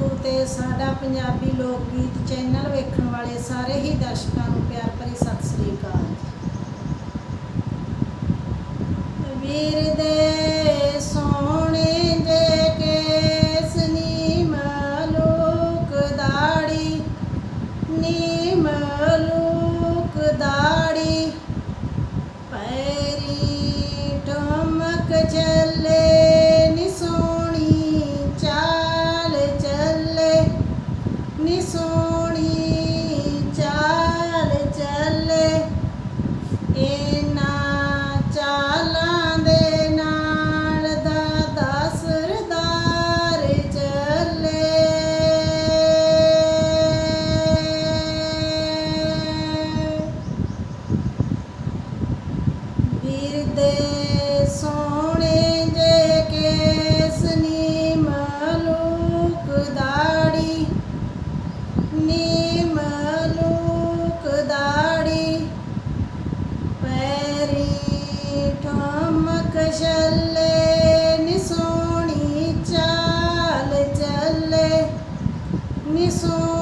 ਗੁਰੂ ਤੇ ਸਾਡਾ ਪੰਜਾਬੀ ਲੋਕ ਗੀਤ ਚੈਨਲ ਵੇਖਣ ਵਾਲੇ ਸਾਰੇ ਹੀ ਦਰਸ਼ਕਾਂ ਨੂੰ ਪਿਆਰ ਭਰੀ ਸਤਿ ਸ੍ਰੀ ਅਕਾਲ। ਵੀਰ ਚੱਲੇ ਨੀ ਸੋਹਣੀ ਚਾਲ ਚੱਲੇ ਨੀ ਸੋਹਣੀ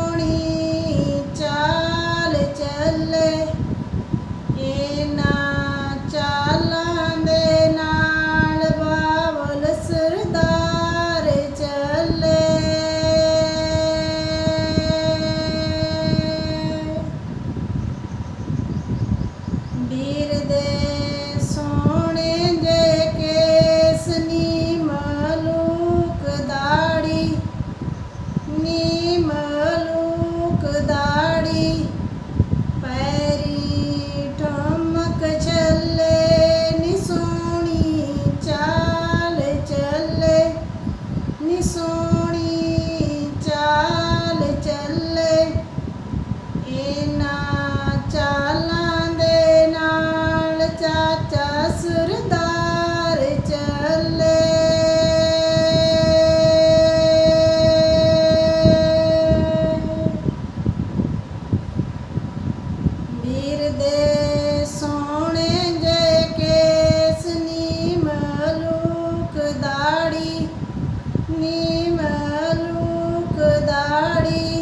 ની મલુક દાડી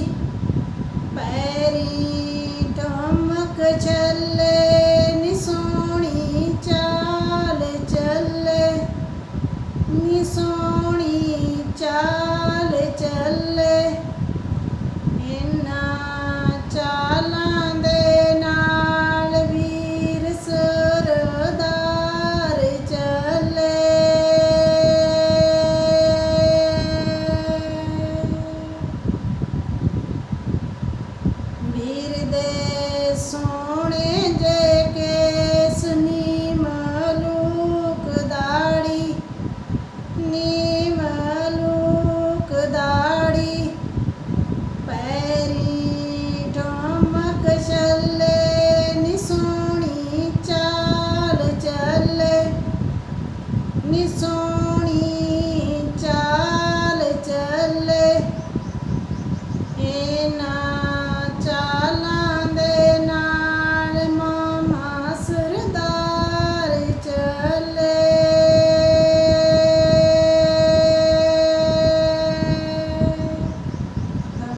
પેરી ટમક છલ્લે ની સોણી ચાલ ચલ્લે ની સોણી ચાલ ચલ્લે みそ。